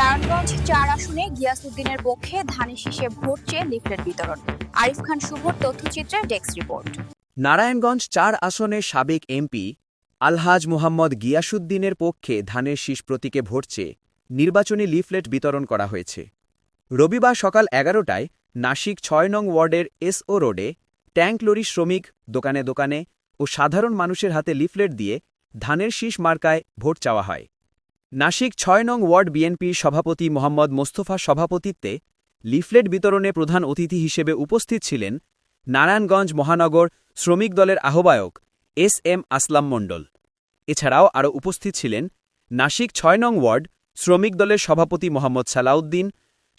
নারায়ণগঞ্জ চার আসনে গিয়াসউদ্দিনের পক্ষে ধানের শীষে ভোট চেয়ে লিফলেট বিতরণ। আরিফ খান শুভর তথ্যচিত্রে ডেস্ক রিপোর্ট। নারায়ণগঞ্জ চার আসনে সাবেক এমপি আলহাজ মোহাম্মদ গিয়াসুদ্দিনের পক্ষে ধানের শীষ প্রতীকে ভোট চেয়ে নির্বাচনী লিফলেট বিতরণ করা হয়েছে। রবিবার সকাল এগারোটায় নাসিক ছয় নং ওয়ার্ডের এসও রোডে ট্যাঙ্ক লরি শ্রমিক দোকানে দোকানে ও সাধারণ মানুষের হাতে লিফলেট দিয়ে ধানের শীষ মার্কায় ভোট চাওয়া হয়। নাসিক ছয় নং ওয়ার্ড বিএনপির সভাপতি মোহাম্মদ মোস্তফা সভাপতিত্বে লিফলেট বিতরণে প্রধান অতিথি হিসেবে উপস্থিত ছিলেন নারায়ণগঞ্জ মহানগর শ্রমিক দলের আহ্বায়ক এস এম আসলাম মণ্ডল। এছাড়াও আরও উপস্থিত ছিলেন নাসিক ছয় নং ওয়ার্ড শ্রমিক দলের সভাপতি মোহাম্মদ সালাউদ্দিন,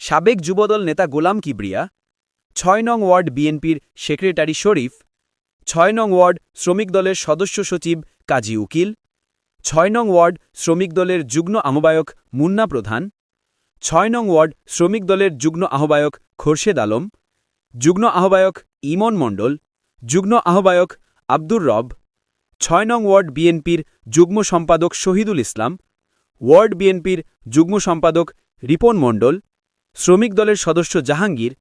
সাবেক যুবদল নেতা গোলাম কিবরিয়া, ছয় নং ওয়ার্ড বিএনপির সেক্রেটারি শরীফ, ছয় নং ওয়ার্ড শ্রমিক দলের সদস্য সচিব কাজী উকিল ছয় নং ওয়ার্ড শ্রমিক দলের যুগ্ম আহ্বায়ক মুন্না প্রধান, ছয় নং ওয়ার্ড শ্রমিক দলের যুগ্ম আহ্বায়ক খোরশেদ আলম, যুগ্ম আহ্বায়ক ইমন মণ্ডল, যুগ্ম আহ্বায়ক আব্দুর রব, ছয় নং ওয়ার্ড বিএনপির যুগ্ম সম্পাদক শহীদুল ইসলাম, ওয়ার্ড বিএনপির যুগ্ম সম্পাদক রিপন মণ্ডল, শ্রমিক দলের সদস্য জাহাঙ্গীর,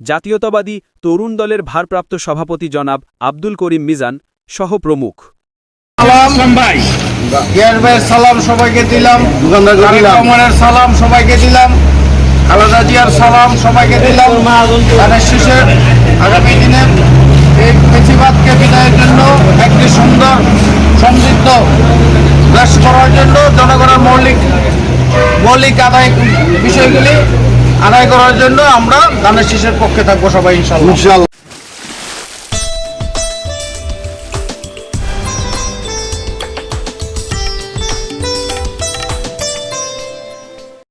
জাতীয়তাবাদী তরুণ দলের ভারপ্রাপ্ত সভাপতি জনাব আব্দুল করিম মিজান সহ প্রমুখ। ভাইয়ের সালাম সবাইকে দিলাম। রহমানের সালাম সবাইকে দিলাম। খালেদা জিয়ার সালাম সবাইকে দিলাম। ধানের শীষের আগামী দিনে এই বেশিরভাগকে বিদায়ের জন্য একটি সুন্দর সমৃদ্ধ দেশ করার জন্য জনগণের মৌলিক মৌলিক আদায় বিষয়গুলি আদায় করার জন্য আমরা ধানের শীষের পক্ষে থাকব সবাই ইনশাল্লাহ